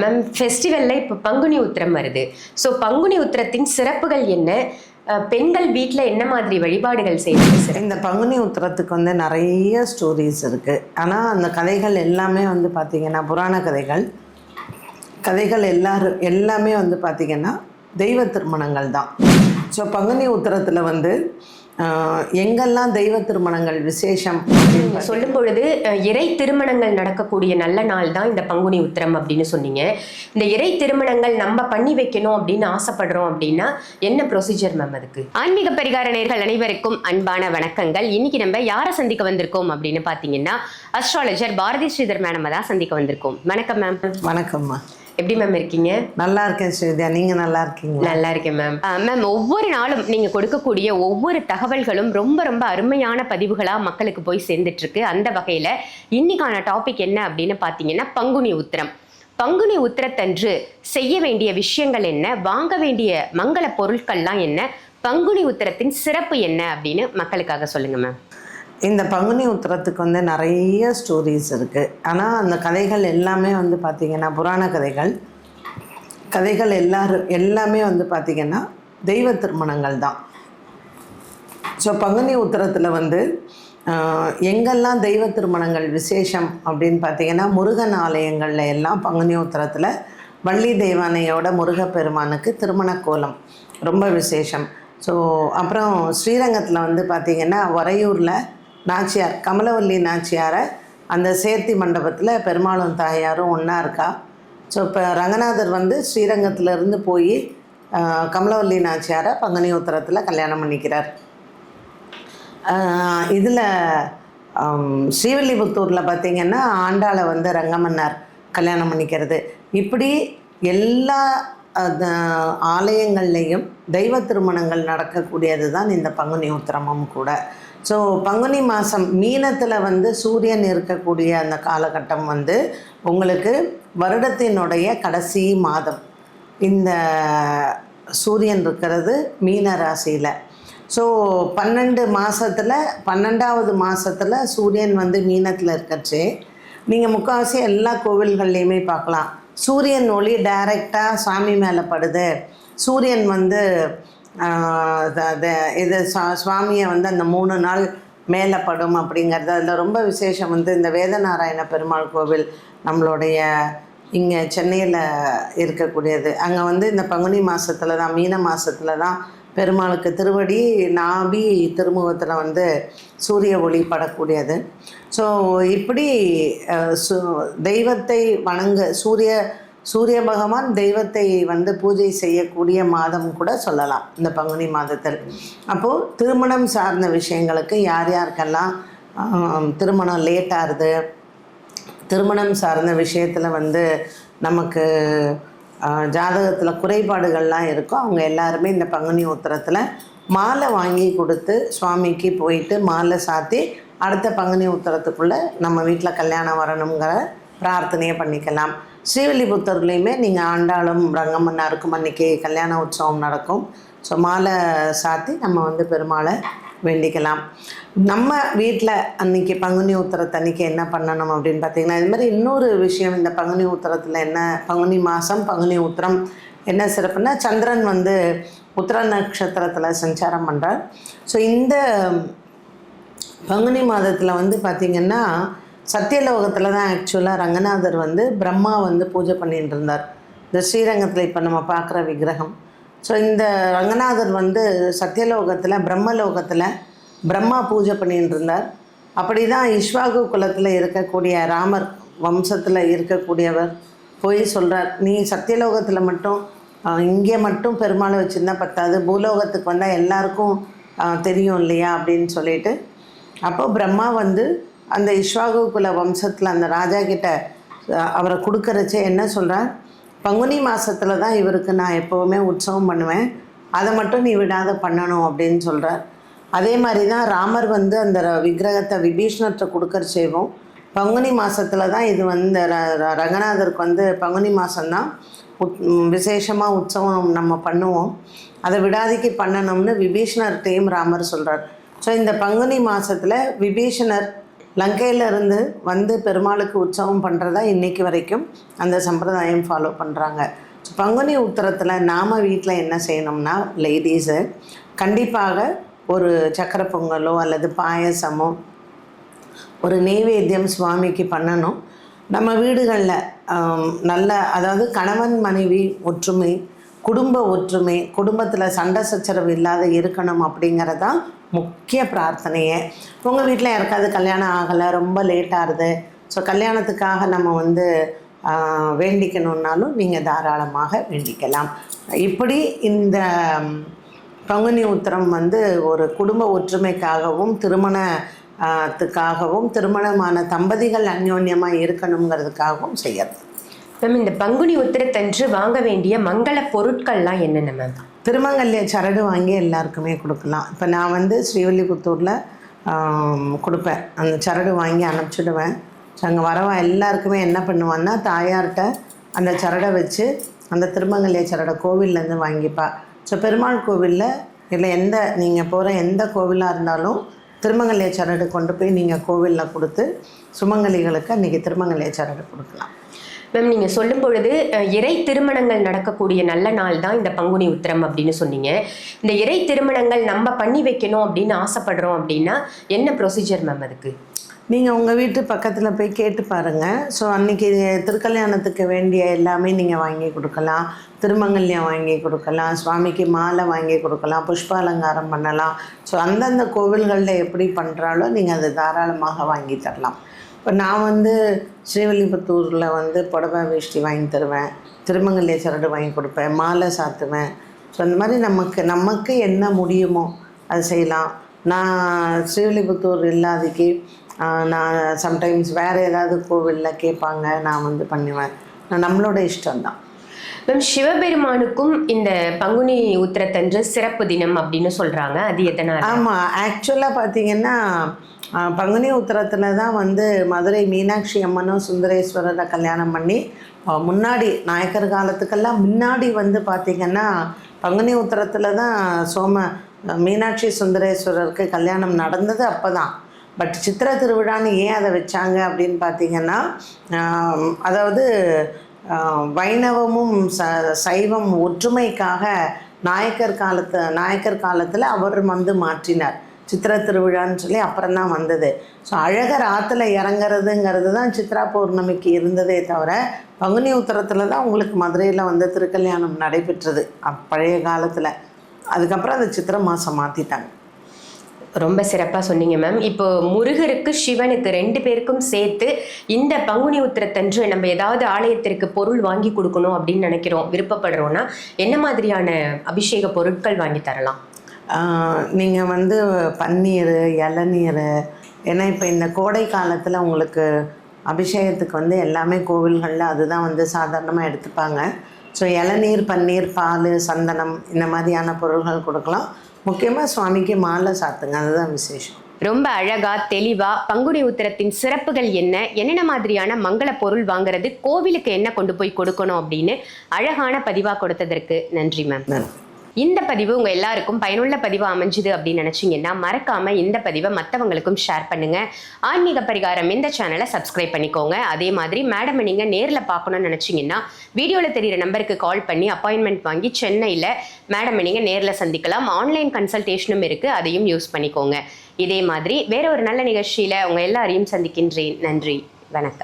Ma'am ஃபெஸ்டிவலில் இப்போ பங்குனி உத்திரம் வருது. So Panguni உத்திரத்தின் சிறப்புகள் என்ன? பெண்கள் வீட்டில் என்ன மாதிரி வழிபாடுகள் செய்வது சார் இந்த பங்குனி உத்திரத்துக்கு வந்து நிறைய ஸ்டோரிஸ் இருக்குது ஆனால் அந்த கதைகள் எல்லாமே வந்து பார்த்திங்கன்னா புராண கதைகள். கதைகள் எல்லாரும் எல்லாமே வந்து பார்த்திங்கன்னா தெய்வ திருமணங்கள் தான். ஸோ பங்குனி உத்திரத்தில் வந்து எங்கெல்லாம் தெய்வ திருமணங்கள் விசேஷம்? சொல்லும் பொழுது இறை திருமணங்கள் நடக்கக்கூடிய நல்ல நாள் தான் இந்த பங்குனி உத்திரம் அப்படின்னு சொன்னீங்க. இந்த இறை திருமணங்கள் நம்ம பண்ணி வைக்கணும் அப்படின்னு ஆசைப்படுறோம் அப்படின்னா என்ன ப்ரொசீஜர் மேம் அதுக்கு? ஆன்மீக பரிகார நேர்கள் அனைவருக்கும் அன்பான வணக்கங்கள். இன்னைக்கு நம்ம யாரை சந்திக்க வந்திருக்கோம் அப்படின்னு பார்த்தீங்கன்னா அஸ்ட்ராலஜர் பாரதி ஸ்ரீதர் மேடம் தான் சந்திக்க வந்திருக்கோம். வணக்கம் மேம் வணக்கம்மா எப்படி மேம் இருக்கீங்க? நல்லா இருக்கேன் ஸ்ரீவித்யா நீங்கள் நல்லா இருக்கீங்களா? நல்லா இருக்கேன் மேம் மேம் ஒவ்வொரு நாளும் நீங்க கொடுக்கக்கூடிய ஒவ்வொரு தகவல்களும் ரொம்ப ரொம்ப அருமையான பதிவுகளா மக்களுக்கு போய் சேர்ந்துட்டு இருக்கு அந்த வகையில இன்னைக்கான டாபிக் என்ன அப்படின்னு பாத்தீங்கன்னா பங்குனி உத்திரம். பங்குனி உத்திரத்தன்று செய்ய வேண்டிய விஷயங்கள் என்ன? வாங்க வேண்டிய மங்கள பொருட்கள்லாம் என்ன? பங்குனி உத்திரத்தின் சிறப்பு என்ன அப்படின்னு மக்களுக்காக சொல்லுங்க மேம் இந்த பங்குனி உத்திரத்துக்கு வந்து நிறைய ஸ்டோரிஸ் இருக்குது ஆனால் அந்த கதைகள் எல்லாமே வந்து பார்த்திங்கன்னா புராண கதைகள். கதைகள் எல்லாரும் எல்லாமே வந்து பார்த்திங்கன்னா தெய்வ திருமணங்கள் தான். ஸோ பங்குனி உத்திரத்தில் வந்து எங்கெல்லாம் தெய்வ திருமணங்கள் விசேஷம் அப்படின்னு பார்த்தீங்கன்னா முருகன் ஆலயங்களில் எல்லாம் பங்குனி உத்திரத்தில் வள்ளி தெய்வானையோட முருகப்பெருமானுக்கு திருமண கோலம். ரொம்ப விசேஷம். ஸோ அப்புறம் ஸ்ரீரங்கத்தில் வந்து பார்த்திங்கன்னா உறையூரில் நாச்சியார் கமலவல்லி நாச்சியாரை அந்த சேர்த்தி மண்டபத்தில் பெருமாளும் தாயாரும் ஒன்றா இருக்கா. ஸோ இப்போ ரங்கநாதர் வந்து ஸ்ரீரங்கத்திலேருந்து போய் கமலவல்லி நாச்சியாரை பங்குனி உத்தரத்தில் கல்யாணம் பண்ணிக்கிறார். இதில் ஸ்ரீவில்லிபுத்தூரில் பார்த்திங்கன்னா ஆண்டாளை வந்து ரங்கமன்னார் கல்யாணம் பண்ணிக்கிறது. இப்படி எல்லா ஆலயங்கள்லேயும் தெய்வ திருமணங்கள் நடக்கக்கூடியது தான் இந்த பங்குனி உத்திரமும் கூட. ஸோ பங்குனி மாதம் மீனத்தில் வந்து சூரியன் இருக்கக்கூடிய அந்த காலகட்டம் வந்து உங்களுக்கு வருடத்தினுடைய கடைசி மாதம். இந்த சூரியன் இருக்கிறது மீன ராசியில். ஸோ பன்னெண்டு மாதத்தில் பன்னெண்டாவது மாதத்தில் சூரியன் வந்து மீனத்தில் இருக்கச்சு. நீங்கள் முக்கால்வாசி எல்லா கோவில்கள்லையுமே பார்க்கலாம். சூரியன் ஒளி டைரெக்டாக சாமி மேலே படுது. சூரியன் வந்து இது சா- சுவாமியை வந்து அந்த மூணு நாள் மேலே படும் அப்படிங்கிறது. அதில் ரொம்ப விசேஷம் வந்து இந்த வேதநாராயண பெருமாள் கோவில் நம்மளுடைய இங்கே சென்னையில் இருக்கக்கூடியது. அங்கே வந்து இந்த பங்குனி மாதத்துல தான் மீன மாதத்துல தான் பெருமாளுக்கு திருவடி நாபி திருமுகத்தில் வந்து சூரிய ஒளி படக்கூடியது. ஸோ இப்படி சு தெய்வத்தை வணங்க சூரிய சூரிய பகவான் தெய்வத்தை வந்து பூஜை செய்யக்கூடிய மாதம் கூட சொல்லலாம் இந்த பங்குனி மாதத்தில். அப்போது திருமணம் சார்ந்த விஷயங்களுக்கு யார் யாருக்கெல்லாம் திருமணம் லேட் ஆகுது? திருமணம் சார்ந்த விஷயத்தில் வந்து நமக்கு ஜாதகத்தில் குறைபாடுகள்லாம் இருக்கோ அவங்க எல்லாருமே இந்த பங்குனி உத்திரத்தில் மாலை வாங்கி கொடுத்து சுவாமிக்கு போயிட்டு மாலை சாத்தி அடுத்த பங்குனி உத்திரத்துக்குள்ளே நம்ம வீட்டில் கல்யாணம் வரணுங்கிற பிரார்த்தனையை பண்ணிக்கலாம். ஸ்ரீவில்லிபுத்தூர்லேயுமே நீங்கள் ஆண்டாளும் ரங்கம்மன்னாருக்கும் அன்றைக்கி கல்யாண உற்சவம் நடக்கும். ஸோ மாலை சாத்தி நம்ம வந்து பெருமாளை வேண்டிக்கலாம். நம்ம வீட்டில் அன்னைக்கு பங்குனி உத்திரத்தன்னைக்கு என்ன பண்ணணும் அப்படின்னு பார்த்தீங்கன்னா இது மாதிரி இன்னொரு விஷயம் இந்த பங்குனி உத்தரத்தில் என்ன பங்குனி மாதம் பங்குனி உத்திரம் என்ன சிறப்புன்னா சந்திரன் வந்து உத்தர நட்சத்திரத்தில் சஞ்சாரம் பண்ணுறார் ஸோ இந்த பங்குனி மாதத்தில் வந்து பார்த்திங்கன்னா சத்தியலோகத்தில் தான் ஆக்சுவலாக ரங்கநாதர் வந்து பிரம்மா வந்து பூஜை பண்ணிட்டு இருந்தார். இந்த ஸ்ரீரங்கத்தில் இப்போ நம்ம பார்க்குற விக்கிரகம். ஸோ இந்த ரங்கநாதர் வந்து சத்தியலோகத்தில் பிரம்மலோகத்தில் பிரம்மா பூஜை பண்ணிட்டு இருந்தார். அப்படி தான் இஷ்வாகு குலத்தில் இருக்கக்கூடிய ராமர் வம்சத்தில் இருக்கக்கூடியவர் போய் சொல்கிறார் நீ சத்தியலோகத்தில் மட்டும் இங்கே மட்டும் பெருமாளை வச்சுருந்தா பத்தாது. பூலோகத்துக்கு வந்தால் எல்லாருக்கும் தெரியும் இல்லையா? அப்படின்னு சொல்லிட்டு. அப்போது பிரம்மா வந்து அந்த இஷ்வாகு குல வம்சத்தில் அந்த ராஜா கிட்ட அவரை கொடுக்கறச்சே என்ன சொல்கிறார் பங்குனி மாதத்தில் தான் இவருக்கு நான் எப்போவுமே உற்சவம் பண்ணுவேன். அதை மட்டும் நீ விடாத பண்ணணும் அப்படின்னு சொல்கிறார் அதே மாதிரி தான் ராமர் வந்து அந்த விக்கிரகத்தை விபீஷ்ணர்கிட்ட கொடுக்கற செய்வோம் பங்குனி மாதத்தில் தான் இது வந்து ர- ர- ரங்கநாதருக்கு வந்து பங்குனி மாதம்தான் உத் விசேஷமாக உற்சவம் நம்ம பண்ணுவோம். அதை விடாதிக்கு பண்ணணும்னு விபீஷ்ணர்கிட்டையும் ராமர் சொல்கிறார் ஸோ இந்த பங்குனி மாதத்தில் விபீஷணர் லங்கையில இருந்து வந்து பெருமாளுக்கு உற்சவம் பண்ணுறதா இன்றைக்கி வரைக்கும் அந்த சம்பிரதாயம் ஃபாலோ பண்ணுறாங்க பங்குனி உத்தரத்தில் நாம் வீட்டில் என்ன செய்யணும்னா லேடிஸு கண்டிப்பாக ஒரு சக்கரை பொங்கலோ அல்லது பாயசமோ ஒரு நெய்வேத்தியம் சுவாமிக்கு பண்ணணும். நம்ம வீடுகளில் நல்ல அதாவது கணவன் மனைவி ஒற்றுமை குடும்ப ஒற்றுமை குடும்பத்தில் சண்டை சச்சரவு இல்லாத இருக்கணும் அப்படிங்கிறதான் முக்கிய பிரார்த்தனையே. உங்கள் வீட்டில் யாருக்காவது கல்யாணம் ஆகலை ரொம்ப லேட் ஆகுது. ஸோ கல்யாணத்துக்காக நம்ம வந்து வேண்டிக்கணுன்னாலும் நீங்கள் தாராளமாக வேண்டிக்கலாம். இப்படி இந்த பங்குனி உத்திரம் வந்து ஒரு குடும்ப ஒற்றுமைக்காகவும் திருமண த்துக்காகவும் திருமணமான தம்பதிகள் அந்யோன்யமாக இருக்கணுங்கிறதுக்காகவும் செய்யறது. மேம் இந்த பங்குனி உத்திரத்தன்று வாங்க வேண்டிய மங்கள பொருட்கள்லாம் என்னென்ன மேம்? திருமங்கல்ய சரடு வாங்கி எல்லாருக்குமே கொடுக்கலாம். இப்போ நான் வந்து ஸ்ரீவில்லிபுத்தூரில் கொடுப்பேன். அந்த சரடு வாங்கி அனுப்பிச்சிடுவேன். ஸோ அங்கே வரவா எல்லாருக்குமே என்ன பண்ணுவான்னா தாயார்கிட்ட அந்த சரடை வச்சு அந்த திருமங்கல்ய சரடை கோவில்லேருந்து வாங்கிப்பா. ஸோ பெருமாள் கோவிலில் இல்லை எந்த நீங்கள் போகிற எந்த கோவிலாக இருந்தாலும் திருமங்கல்ய சரடு கொண்டு போய் நீங்கள் கோவிலில் கொடுத்து சுமங்கலிகளுக்கு அன்றைக்கி திருமங்கல்ய சரடு கொடுக்கலாம். மேம் நீங்கள் சொல்லும் பொழுது இறை திருமணங்கள் நடக்கக்கூடிய நல்ல நாள் தான் இந்த பங்குனி உத்திரம் அப்படின்னு சொன்னீங்க. இந்த இறை திருமணங்கள் நம்ம பண்ணி வைக்கணும் அப்படின்னு ஆசைப்படுறோம் அப்படின்னா என்ன ப்ரொசீஜர் மேம் அதுக்கு? நீங்கள் உங்கள் வீட்டு பக்கத்தில் போய் கேட்டு பாருங்கள் ஸோ அன்றைக்கி திருக்கல்யாணத்துக்கு வேண்டிய எல்லாமே நீங்கள் வாங்கி கொடுக்கலாம். திருமங்கல்யம் வாங்கி கொடுக்கலாம். சுவாமிக்கு மாலை வாங்கி கொடுக்கலாம். புஷ்ப அலங்காரம் பண்ணலாம். ஸோ அந்தந்த கோவில்களில் எப்படி பண்ணுறாலோ நீங்கள் அதை தாராளமாக வாங்கி தரலாம். இப்போ நான் வந்து ஸ்ரீவில்லிபுத்தூரில் வந்து புடவை வேஷ்டி வாங்கி தருவேன் திருமங்கல்ய சரடு வாங்கி கொடுப்பேன் மாலை சாத்துவேன். ஸோ அந்த மாதிரி நமக்கு நமக்கு என்ன முடியுமோ அது செய்யலாம். நான் ஸ்ரீவில்லிபுத்தூர் இல்லாதக்கு நான் சம்டைம்ஸ் வேறு ஏதாவது கோவிலில் கேட்பாங்க நான் வந்து பண்ணுவேன். நான் நம்மளோட இஷ்டம்தான். மேம் சிவபெருமானுக்கும் இந்த பங்குனி உத்திரத்தன்று சிறப்பு தினம் அப்படின்னு சொல்றாங்க. அது எதனால? ஆமாம் ஆக்சுவலாக பார்த்தீங்கன்னா பங்குனி உத்தரத்தில் தான் வந்து மதுரை மீனாட்சி அம்மனும் சுந்தரேஸ்வரரை கல்யாணம் பண்ணி முன்னாடி நாயக்கர் காலத்துக்கெல்லாம் முன்னாடி வந்து பார்த்திங்கன்னா பங்குனி உத்தரத்தில் தான் சோம மீனாட்சி சுந்தரேஸ்வரருக்கு கல்யாணம் நடந்தது அப்போ தான் பட் சித்திர திருவிழான்னு ஏன் அதை வச்சாங்க அப்படின்னு பார்த்தீங்கன்னா அதாவது வைணவமும் ச சைவம் ஒற்றுமைக்காக நாயக்கர் காலத்து நாயக்கர் காலத்தில் அவர் வந்து மாற்றினார். சித்திர திருவிழான்னு சொல்லி அப்புறம் தான் வந்தது. ஸோ அழகர் ஆற்றுல இறங்குறதுங்கிறது தான் சித்ரா பௌர்ணமிக்கு இருந்ததே தவிர பங்குனி உத்தரத்தில் தான் உங்களுக்கு மதுரையில் வந்து திருக்கல்யாணம் நடைபெற்றது பழைய காலத்தில். அதுக்கப்புறம் அந்த சித்திரை மாதம் மாற்றிட்டாங்க ரொம்ப சிறப்பாக சொன்னீங்க மேம் இப்போ முருகருக்கு சிவனுக்கு ரெண்டு பேருக்கும் சேர்த்து இந்த பங்குனி உத்திரத்தன்று நம்ம ஏதாவது ஆலயத்திற்கு பொருள் வாங்கி கொடுக்கணும் அப்படின்னு நினைக்கிறோம் விருப்பப்படுறோம்னா என்ன மாதிரியான அபிஷேக பொருட்கள் வாங்கி தரலாம்? நீங்கள் வந்து பன்னீர் இளநீர். ஏன்னா இப்போ இந்த கோடை காலத்தில் உங்களுக்கு அபிஷேகத்துக்கு வந்து எல்லாமே கோவில்களில் அதுதான் வந்து சாதாரணமாக எடுத்துப்பாங்க. ஸோ இளநீர் பன்னீர் பால் சந்தனம் இந்த மாதிரியான பொருள்கள் கொடுக்கலாம். முக்கியமாக சுவாமிக்கு மாலை சாத்துங்க. அதுதான் விசேஷம். ரொம்ப அழகா தெளிவா பங்குனி உத்திரத்தின் சிறப்புகள் என்ன என்னென்ன மாதிரியான மங்கள பொருள் வாங்குறது கோவிலுக்கு என்ன கொண்டு போய் கொடுக்கணும் அப்படின்னு அழகான பதிவா கொடுத்ததற்கு நன்றி மேம் இந்த பதிவு உங்க எல்லாருக்கும் பயனுள்ள பதிவு அமைஞ்சுது அப்படின்னு நினைச்சீங்கன்னா மறக்காம இந்த பதிவை மற்றவங்களுக்கும் ஷேர் பண்ணுங்க. ஆன்மீக பரிகாரம் இந்த சேனலை சப்ஸ்கிரைப் பண்ணிக்கோங்க. அதே மாதிரி மேடம் நீங்க நேரில் பார்க்கணும்னு நினைச்சீங்கன்னா வீடியோல தெரியிற நம்பருக்கு கால் பண்ணி அப்பாயின்மெண்ட் வாங்கி சென்னையில மேடம் நீங்க நேரில் சந்திக்கலாம். ஆன்லைன் கன்சல்டேஷனும் இருக்கு. அதையும் யூஸ் பண்ணிக்கோங்க. இதே மாதிரி வேற ஒரு நல்ல நிகழ்ச்சியில உங்க எல்லாரையும் சந்திக்கின்றேன். நன்றி. வணக்கம்.